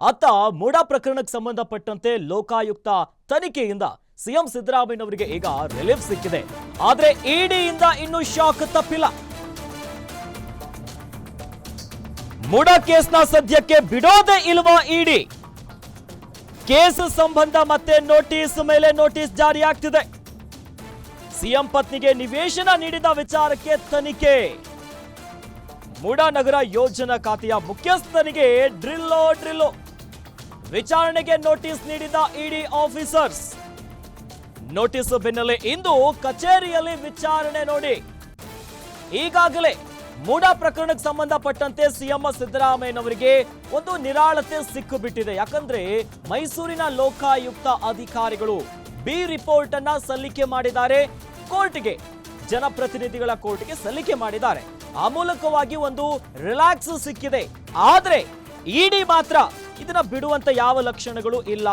ಅತ್ತ ಮೂಡ ಪ್ರಕರಣಕ್ಕೆ ಸಂಬಂಧಪಟ್ಟಂತೆ ಲೋಕಾಯುಕ್ತ ತನಿಖೆಯಿಂದ ಸಿಎಂ ಸಿದ್ದರಾಮಯ್ಯನವರಿಗೆ ಈಗ ರಿಲೀಫ್ ಸಿಕ್ಕಿದೆ. ಆದ್ರೆ ಇಡಿಯಿಂದ ಇನ್ನೂ ಶಾಕ್ ತಪ್ಪಿಲ್ಲ. ಮೂಡ ಕೇಸ್ನ ಸದ್ಯಕ್ಕೆ ಬಿಡೋದೇ ಇಲ್ವಾ ಇಡಿ? ಕೇಸ್ ಸಂಬಂಧ ಮತ್ತೆ ನೋಟಿಸ್ ಮೇಲೆ ನೋಟಿಸ್ ಜಾರಿಯಾಗ್ತಿದೆ ಸಿಎಂ ಪತ್ನಿಗೆ ನಿವೇಶನ ನೀಡಿದ ವಿಚಾರಕ್ಕೆ ತನಿಖೆ. ಮೂಡಾನಗರ ಯೋಜನಾ ಖಾತೆಯ ಮುಖ್ಯಸ್ಥನಿಗೆ ಡ್ರಿಲ್ಲೋ ಡ್ರಿಲ್ಲೋ. ವಿಚಾರಣೆಗೆ ನೋಟಿಸ್ ನೀಡಿದ ಇಡಿ ಆಫೀಸರ್ಸ್. ನೋಟಿಸ್ ಬೆನ್ನಲ್ಲೇ ಇಂದು ಕಚೇರಿಯಲ್ಲಿ ವಿಚಾರಣೆ ನೋಡಿ. ಈಗಾಗಲೇ ಮೂಡ ಪ್ರಕರಣಕ್ಕೆ ಸಂಬಂಧಪಟ್ಟಂತೆ ಸಿಎಂ ಸಿದ್ದರಾಮಯ್ಯನವರಿಗೆ ಒಂದು ನಿರಾಳತೆ ಸಿಕ್ಕು ಬಿಟ್ಟಿದೆ ಯಾಕಂದ್ರೆ ಮೈಸೂರಿನ ಲೋಕಾಯುಕ್ತ ಅಧಿಕಾರಿಗಳು ಬಿ ರಿಪೋರ್ಟ್ ಅನ್ನ ಸಲ್ಲಿಕೆ ಮಾಡಿದ್ದಾರೆ. ಕೋರ್ಟ್ಗೆ, ಜನಪ್ರತಿನಿಧಿಗಳ ಕೋರ್ಟ್ಗೆ ಸಲ್ಲಿಕೆ ಮಾಡಿದ್ದಾರೆ. ಆ ಒಂದು ರಿಲ್ಯಾಕ್ಸ್ ಸಿಕ್ಕಿದೆ. ಆದ್ರೆ ಇಡಿ ಮಾತ್ರ ಇದನ್ನ ಬಿಡುವಂತ ಯಾವ ಲಕ್ಷಣಗಳು ಇಲ್ಲ.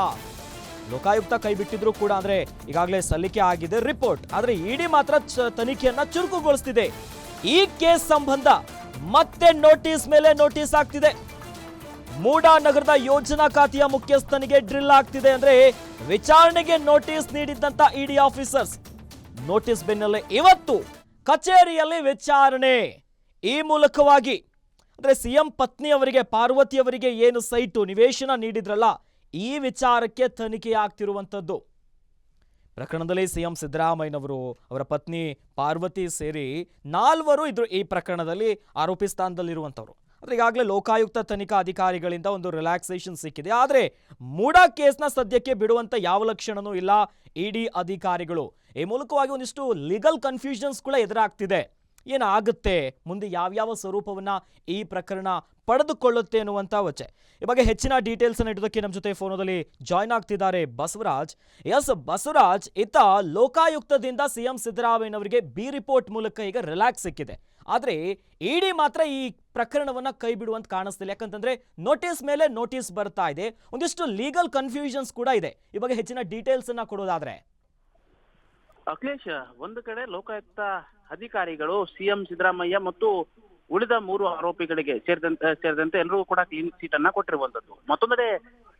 ಲೋಕಾಯುಕ್ತ ಕೈ ಬಿಟ್ಟಿದ್ರು ಕೂಡ ಅಂದ್ರೆ ಈಗಾಗಲೇ ಸಲ್ಲಿಕೆ ಆಗಿದೆ ರಿಪೋರ್ಟ್. ಆದ್ರೆ ಇಡಿ ಮಾತ್ರ ತನಿಖೆಯನ್ನ ಚುರುಕುಗೊಳಿಸ್ತಿದೆ. ಈ ಕೇಸ್ ಸಂಬಂಧ ಮತ್ತೆ ನೋಟಿಸ್ ಮೇಲೆ ನೋಟಿಸ್ ಆಗ್ತಿದೆ. ಮೂಡಾ ನಗರದ ಯೋಜನಾ ಖಾತೆಯ ಮುಖ್ಯಸ್ಥನಿಗೆ ಡ್ರಿಲ್ ಆಗ್ತಿದೆ ಅಂದ್ರೆ ವಿಚಾರಣೆಗೆ ನೋಟಿಸ್ ನೀಡಿದ್ದಂತ ಇಡಿ ಆಫೀಸರ್ಸ್. ನೋಟಿಸ್ ಬೆನ್ನಲ್ಲೇ ಇವತ್ತು ಕಚೇರಿಯಲ್ಲಿ ವಿಚಾರಣೆ. ಈ ಮೂಲಕವಾಗಿ ಅಂದ್ರೆ ಸಿಎಂ ಪತ್ನಿಯವರಿಗೆ, ಪಾರ್ವತಿಯವರಿಗೆ ಏನು ಸೈಟು, ನಿವೇಶನ ನೀಡಿದ್ರಲ್ಲ, ಈ ವಿಚಾರಕ್ಕೆ ತನಿಖೆ ಆಗ್ತಿರುವಂಥದ್ದು. ಪ್ರಕರಣದಲ್ಲಿ ಸಿಎಂ ಸಿದ್ದರಾಮಯ್ಯನವರು ಅವರ ಪತ್ನಿ ಪಾರ್ವತಿ ಸೇರಿ ನಾಲ್ವರು ಇದ್ರು ಈ ಪ್ರಕರಣದಲ್ಲಿ ಆರೋಪಿ ಸ್ಥಾನದಲ್ಲಿರುವಂಥವ್ರು. ಅಂದರೆ ಈಗಾಗಲೇ ಲೋಕಾಯುಕ್ತ ತನಿಖಾ ಅಧಿಕಾರಿಗಳಿಂದ ಒಂದು ರಿಲ್ಯಾಕ್ಸೇಷನ್ ಸಿಕ್ಕಿದೆ. ಆದರೆ ಮೂಡ ಕೇಸ್ನ ಸದ್ಯಕ್ಕೆ ಬಿಡುವಂಥ ಯಾವ ಲಕ್ಷಣನೂ ಇಲ್ಲ ಇಡಿ ಅಧಿಕಾರಿಗಳು. ಈ ಮೂಲಕವಾಗಿ ಒಂದಿಷ್ಟು ಲೀಗಲ್ ಕನ್ಫ್ಯೂಷನ್ಸ್ ಕೂಡ ಎದುರಾಗ್ತಿದೆ. ಏನಾಗುತ್ತೆ? ಮುಂದೆ ಯಾವ್ಯಾವ ಸ್ವರೂಪವನ್ನ ಈ ಪ್ರಕರಣ ಪಡೆದುಕೊಳ್ಳುತ್ತೆ ಅನ್ನುವಂಥ ವಚೆ. ಈ ಬಗ್ಗೆ ಹೆಚ್ಚಿನ ಡೀಟೇಲ್ಸ್ ಅನ್ನು ಇಡೋದಕ್ಕೆ ನಮ್ಮ ಜೊತೆ ಫೋನೋದಲ್ಲಿ ಜಾಯ್ನ್ ಆಗ್ತಿದ್ದಾರೆ ಬಸವರಾಜ್. ಎಸ್ ಬಸವರಾಜ್ ಇತ್ತ ಲೋಕಾಯುಕ್ತದಿಂದ ಸಿಎಂ ಸಿದ್ದರಾಮಯ್ಯನವರಿಗೆ ಬಿ ರಿಪೋರ್ಟ್ ಮೂಲಕ ಈಗ ರಿಲ್ಯಾಕ್ಸ್ ಸಿಕ್ಕಿದೆ. ಆದ್ರೆ ಇಡಿ ಮಾತ್ರ ಈ ಪ್ರಕರಣವನ್ನ ಕೈ ಬಿಡುವಂತ ಕಾಣಿಸ್ತಿಲ್ಲ. ಯಾಕಂತಂದ್ರೆ ನೋಟಿಸ್ ಮೇಲೆ ನೋಟಿಸ್ ಬರ್ತಾ ಇದೆ. ಒಂದಿಷ್ಟು ಲೀಗಲ್ ಕನ್ಫ್ಯೂಷನ್ಸ್ ಕೂಡ ಇದೆ. ಈ ಬಗ್ಗೆ ಹೆಚ್ಚಿನ ಡೀಟೇಲ್ಸ್ ಅನ್ನ ಕೊಡೋದಾದ್ರೆ. ಅಖಿಲೇಶ್, ಒಂದು ಕಡೆ ಲೋಕಾಯುಕ್ತ ಅಧಿಕಾರಿಗಳು, ಸಿಎಂ ಸಿದ್ದರಾಮಯ್ಯ ಮತ್ತು ಉಳಿದ ಮೂರು ಆರೋಪಿಗಳಿಗೆ ಸೇರಿದಂತೆ ಸೇರಿದಂತೆ ಎಲ್ಲರಿಗೂ ಕೂಡ ಕ್ಲೀನ್ ಚೀಟ್ ಅನ್ನ ಕೊಟ್ಟಿರುವಂತದ್ದು. ಮತ್ತೊಂದೆಡೆ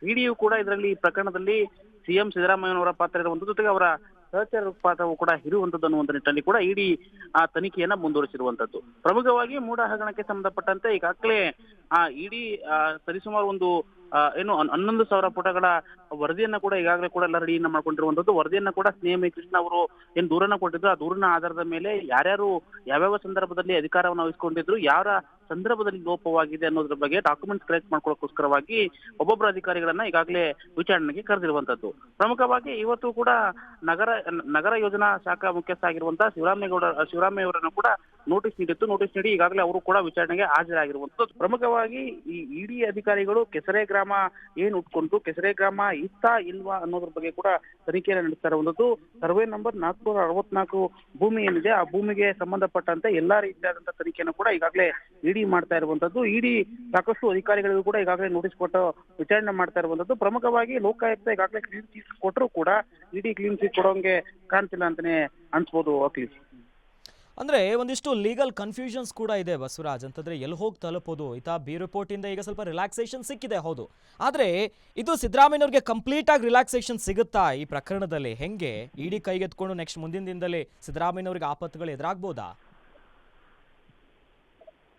ಇಡಿಯು ಕೂಡ ಇದರಲ್ಲಿ ಪ್ರಕರಣದಲ್ಲಿ ಸಿಎಂ ಸಿದ್ದರಾಮಯ್ಯನವರ ಪಾತ್ರ ಇರುವಂತದ್ದು ಜೊತೆಗೆ ಅವರ ಸಹಚರ ಪಾತ್ರವು ಕೂಡ ಇರುವಂತದ್ದು ಅನ್ನುವಂತ ನಿಟ್ಟಿನಲ್ಲಿ ಕೂಡ ಇಡೀ ಆ ತನಿಖೆಯನ್ನ ಮುಂದುವರಿಸಿರುವಂತದ್ದು. ಪ್ರಮುಖವಾಗಿ ಮೂಡ ಹಗರಣಕ್ಕೆ ಸಂಬಂಧಪಟ್ಟಂತೆ ಈಗಾಗಲೇ, ಆ, ಇಡಿ ಸರಿಸುಮಾರು ಒಂದು ಏನು ಹನ್- ಹನ್ನೊಂದು ಸಾವಿರ ಪುಟಗಳ ವರದಿಯನ್ನ ಕೂಡ ಈಗಾಗಲೇ ಕೂಡ ಎಲ್ಲ ರೆಡಿಯನ್ನ ಮಾಡ್ಕೊಂಡಿರುವಂತದ್ದು. ವರದಿಯನ್ನ ಕೂಡ ಸ್ನೇಹ ಕೃಷ್ಣ ಅವರು ಏನ್ ದೂರನ್ನ ಕೊಟ್ಟಿದ್ರು. ಆ ದೂರಿನ ಆಧಾರದ ಮೇಲೆ ಯಾರ್ಯಾರು ಯಾವ್ಯಾವ ಸಂದರ್ಭದಲ್ಲಿ ಅಧಿಕಾರವನ್ನು ವಹಿಸ್ಕೊಂಡಿದ್ರು, ಯಾರ ಸಂದರ್ಭದಲ್ಲಿ ಲೋಪವಾಗಿದೆ ಅನ್ನೋದ್ರ ಬಗ್ಗೆ ಡಾಕ್ಯುಮೆಂಟ್ಸ್ ಕಲೆಕ್ಟ್ ಮಾಡ್ಕೊಳ್ಳೋಕ್ಕೋಸ್ಕರವಾಗಿ ಒಬ್ಬೊಬ್ಬರ ಅಧಿಕಾರಿಗಳನ್ನ ಈಗಾಗಲೇ ವಿಚಾರಣೆಗೆ ಕರೆದಿರುವಂತದ್ದು. ಪ್ರಮುಖವಾಗಿ ಇವತ್ತು ಕೂಡ ನಗರ ನಗರ ಯೋಜನಾ ಶಾಖಾ ಮುಖ್ಯಸ್ಥ ಆಗಿರುವಂತಹ ಶಿವರಾಮೇಗೌಡ ಶಿವರಾಮಯ್ಯ ಅವರನ್ನು ಕೂಡ ನೋಟಿಸ್ ನೀಡಿತ್ತು. ನೋಟಿಸ್ ನೀಡಿ ಈಗಾಗಲೇ ಅವರು ಕೂಡ ವಿಚಾರಣೆಗೆ ಹಾಜರಾಗಿರುವಂತದ್ದು. ಪ್ರಮುಖವಾಗಿ ಈ ಇಡಿ ಅಧಿಕಾರಿಗಳು ಕೆಸರೆ ಗ್ರಾಮ ಏನ್ ಉಟ್ಕೊಂಡು ಕೆಸರೆ ಗ್ರಾಮ ಇತ್ತಾ ಇಲ್ವಾ ಅನ್ನೋದ್ರ ಬಗ್ಗೆ ಕೂಡ ತನಿಖೆಯನ್ನು ನಡೆಸ್ತಾ ಇರುವಂತದ್ದು. ಸರ್ವೆ ನಂಬರ್ ನಾಲ್ಕುನೂರ ಅರವತ್ನಾಲ್ಕು ಭೂಮಿ ಏನಿದೆ, ಆ ಭೂಮಿಗೆ ಸಂಬಂಧಪಟ್ಟಂತೆ ಎಲ್ಲಾ ರೀತಿಯಾದಂತಹ ತನಿಖೆಯನ್ನು ಕೂಡ ಈಗಾಗಲೇ ಇಡಿ ಮಾಡ್ತಾ ಇರುವಂತದ್ದು. ಇಡಿ ಸಾಕಷ್ಟು ಅಧಿಕಾರಿಗಳಿಗೂ ಕೂಡ ಈಗಾಗಲೇ ನೋಟಿಸ್ ಕೊಟ್ಟು ವಿಚಾರಣೆ ಮಾಡ್ತಾ ಇರುವಂತದ್ದು. ಪ್ರಮುಖವಾಗಿ ಲೋಕಾಯುಕ್ತ ಈಗಾಗಲೇ ಕ್ಲೀನ್ ಚೀಟ್ ಕೊಟ್ಟರು ಕೂಡ ಇಡಿ ಕ್ಲೀನ್ ಚೀಟ್ ಕೊಡೋಂಗೆ ಕಾಣ್ತಿಲ್ಲ ಅಂತಾನೆ ಅನ್ಸ್ಬೋದು ಅಖಿಲೇಶ್ ಅಂದ್ರೆ ಒಂದಿಷ್ಟು ಲೀಗಲ್ ಕನ್ಫ್ಯೂಷನ್ಸ್ ಕೂಡ ಇದೆ ಬಸವರಾಜ್. ಅಂತಂದ್ರೆ ಎಲ್ಲಿ ಹೋಗಿ ತಲುಪೋದು? ಈತ ಬಿ ರಿಪೋರ್ಟ್ ಇಂದ ಈಗ ಸ್ವಲ್ಪ ರಿಲ್ಯಾಕ್ಸೇಷನ್ ಸಿಕ್ಕಿದೆ, ಹೌದು. ಆದ್ರೆ ಇದು ಸಿದ್ದರಾಮಯ್ಯನವ್ರಿಗೆ ಕಂಪ್ಲೀಟ್ ಆಗಿ ರಿಲ್ಯಾಕ್ಸೇಷನ್ ಸಿಗುತ್ತಾ ಈ ಪ್ರಕರಣದಲ್ಲಿ? ಹೆಂಗೆ? ಇಡಿ ಕೈಗೆತ್ಕೊಂಡು ನೆಕ್ಸ್ಟ್ ಮುಂದಿನ ದಿನದಲ್ಲಿ ಸಿದ್ದರಾಮಯ್ಯನವ್ರಿಗೆ ಆಪತ್ತುಗಳು ಎದುರಾಗ್ಬೋದಾ?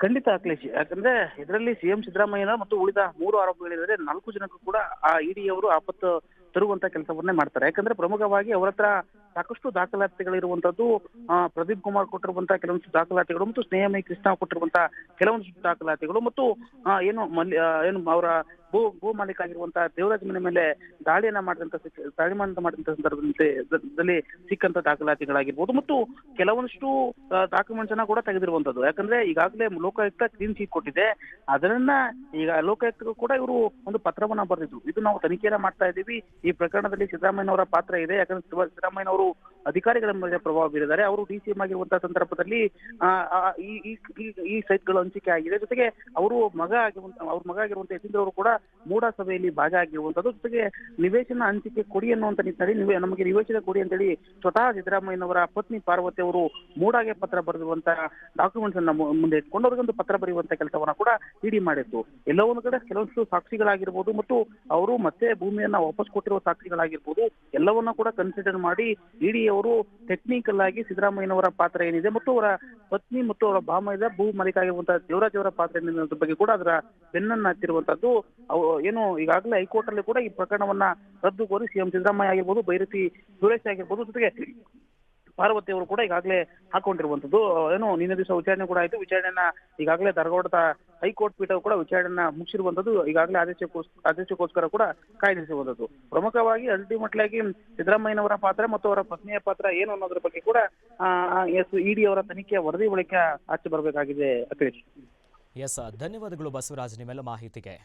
ಖಂಡಿತ ಅಖಿಲೇಶ್, ಯಾಕಂದ್ರೆ ಇದರಲ್ಲಿ ಸಿಎಂ ಸಿದ್ದರಾಮಯ್ಯನ ಮತ್ತು ಉಳಿದ ಮೂರು ಆರೋಪಿಗಳಿದ್ರೆ ನಾಲ್ಕು ಜನಕ್ಕೂ ಕೂಡ ಆ ಇಡಿ ಅವರು ಆಪತ್ತು ತರುವಂತ ಕೆಲಸವನ್ನೇ ಮಾಡ್ತಾರೆ. ಯಾಕಂದ್ರೆ ಪ್ರಮುಖವಾಗಿ ಅವರ ಹತ್ರ ಸಾಕಷ್ಟು ದಾಖಲಾತಿಗಳಿರುವಂತದ್ದು ಪ್ರದೀಪ್ ಕುಮಾರ್ ಕೊಟ್ಟಿರುವಂತ ಕೆಲವೊಂದು ದಾಖಲಾತಿಗಳು ಮತ್ತು ಸ್ನೇಹಮಯಿ ಕೃಷ್ಣ ಕೊಟ್ಟಿರುವಂತ ಕೆಲವೊಂದು ದಾಖಲಾತಿಗಳು ಮತ್ತು ಏನು ಮಲ್ಲಿ ಏನು ಅವರ ಭೂ ಭೂ ಮಾಲೀಕ ಆಗಿರುವಂತಹ ದೇವರಾಜ ಮನೆ ಮೇಲೆ ದಾಳಿಯನ್ನ ಮಾಡಿದಂತ ದಾಳಿ ಮಾಡಿದಂತ ಸಂದರ್ಭದಲ್ಲಿ ಸಿಕ್ಕಂತ ದಾಖಲಾತಿಗಳಾಗಿರ್ಬೋದು ಮತ್ತು ಕೆಲವೊಂದಿಷ್ಟು ಡಾಕ್ಯುಮೆಂಟ್ಸ್ ಅನ್ನ ಕೂಡ ತೆಗೆದಿರುವಂತದ್ದು. ಯಾಕಂದ್ರೆ ಈಗಾಗಲೇ ಲೋಕಾಯುಕ್ತ ಕ್ಲೀನ್ ಚೀಟ್ ಕೊಟ್ಟಿದೆ. ಅದನ್ನ ಈಗ ಲೋಕಾಯುಕ್ತ ಕೂಡ ಇವರು ಒಂದು ಪತ್ರವನ್ನ ಬರೆದಿದ್ರು. ಇದು ನಾವು ತನಿಖೆಯನ್ನ ಮಾಡ್ತಾ ಇದ್ದೀವಿ. ಈ ಪ್ರಕರಣದಲ್ಲಿ ಸಿದ್ದರಾಮಯ್ಯನವರ ಪಾತ್ರ ಇದೆ. ಯಾಕಂದ್ರೆ ಸಿದ್ದ- ಸಿದ್ದರಾಮಯ್ಯನವರು ಅಧಿಕಾರಿಗಳ ಮೇಲೆ ಪ್ರಭಾವ ಬೀರಿದ್ದಾರೆ. ಅವರು ಡಿ ಸಿ ಎಂ ಆಗಿರುವಂತಹ ಸಂದರ್ಭದಲ್ಲಿ ಈ ಸೈಟ್ಗಳು ಹಂಚಿಕೆ ಆಗಿದೆ. ಜೊತೆಗೆ ಅವರು ಮಗ ಆಗಿರುವಂತ, ಅವ್ರ ಮಗ ಆಗಿರುವಂತ ಯತೀಂದ್ರ ಅವರು ಕೂಡ ಮೂಡ ಸಭೆಯಲ್ಲಿ ಭಾಗಿಯಾಗಿರುವಂತದ್ದು. ಜೊತೆಗೆ ನಿವೇಶನ ಹಂಚಿಕೆ ಕೊಡಿ ಅನ್ನುವಂತ ನಿಟ್ಟಿನಲ್ಲಿ ನಮಗೆ ನಿವೇಶನ ಕೊಡಿ ಅಂತೇಳಿ ಸ್ವತಃ ಸಿದ್ದರಾಮಯ್ಯನವರ ಪತ್ನಿ ಪಾರ್ವತಿ ಅವರು ಮೂಡಾಗೆ ಪತ್ರ ಬರೆದಿರುವಂತ ಡಾಕ್ಯುಮೆಂಟ್ಸ್ ಅನ್ನ ಮುಂದೆ ಇಟ್ಕೊಂಡು ಅವ್ರಿಗೊಂದು ಪತ್ರ ಬರೆಯುವಂತ ಕೆಲಸವನ್ನ ಕೂಡ ಇಡಿ ಮಾಡಿತ್ತು ಎಲ್ಲೋ ಒಂದು ಕಡೆ ಕೆಲವೊಂದು ಸಾಕ್ಷಿಗಳಾಗಿರ್ಬೋದು ಮತ್ತು ಅವರು ಮತ್ತೆ ಭೂಮಿಯನ್ನ ವಾಪಸ್ ಕೊಟ್ಟಿರುವ ಸಾಕ್ಷಿಗಳಾಗಿರ್ಬೋದು. ಎಲ್ಲವನ್ನ ಕೂಡ ಕನ್ಸಿಡರ್ ಮಾಡಿ ಇಡಿ ಅವರು ಟೆಕ್ನಿಕಲ್ ಆಗಿ ಸಿದ್ದರಾಮಯ್ಯನವರ ಪಾತ್ರ ಏನಿದೆ ಮತ್ತು ಅವರ ಪತ್ನಿ ಮತ್ತು ಅವರ ಭಾಮಯದ ಭೂ ಮಾಲೀಕ ಆಗಿರುವಂತಹ ದೇವರಾಜ್ ಅವರ ಪಾತ್ರ ಏನಿದೆ ಬಗ್ಗೆ ಕೂಡ ಅದರ ಬೆನ್ನನ್ನ ಹತ್ತಿರುವಂತದ್ದು ಏನು ಈಗಾಗಲೇ ಹೈಕೋರ್ಟ್ ಅಲ್ಲಿ ಕೂಡ ಈ ಪ್ರಕರಣವನ್ನ ರದ್ದು ಕೋರಿ ಸಿಎಂ ಸಿದ್ದರಾಮಯ್ಯ ಆಗಿರ್ಬೋದು, ಬೈರತಿ ಸುರೇಶ್ ಆಗಿರ್ಬೋದು, ಜೊತೆಗೆ ಪಾರ್ವತಿ ಅವರು ಕೂಡ ಈಗಾಗಲೇ ಹಾಕೊಂಡಿರುವಂತದ್ದು ಏನು, ನಿನ್ನೆ ದಿವಸ ವಿಚಾರಣೆ ಕೂಡ ಆಯ್ತು. ವಿಚಾರಣೆಯನ್ನ ಈಗಾಗಲೇ ಧಾರವಾಡದ ಹೈಕೋರ್ಟ್ ಪೀಠವು ಕೂಡ ವಿಚಾರಣೆಯನ್ನ ಮುಗಿಸಿರುವಂತದ್ದು ಈಗಾಗಲೇ ಆದೇಶಕ್ಕೋಸ್, ಆದೇಶಕ್ಕೋಸ್ಕರ ಕೂಡ ಕಾಯ್ದಿರಿಸಿರುವಂತದ್ದು ಪ್ರಮುಖವಾಗಿ ಅಲ್ಟಿಮೇಟ್ಲಿ ಆಗಿ ಸಿದ್ದರಾಮಯ್ಯನವರ ಪಾತ್ರ ಮತ್ತು ಅವರ ಪತ್ನಿಯ ಪಾತ್ರ ಏನು ಅನ್ನೋದ್ರ ಬಗ್ಗೆ ಕೂಡ ಎಸ್ ಇಡಿ ಅವರ ತನಿಖೆಯ ವರದಿ ಬಳಿಕ ಆಚೆ ಬರಬೇಕಾಗಿದೆ, ಅಖಿಲೇಶ್. ಎಸ್, ಧನ್ಯವಾದಗಳು ಬಸವರಾಜ್, ನಿಮ್ಮೆಲ್ಲ ಮಾಹಿತಿಗೆ.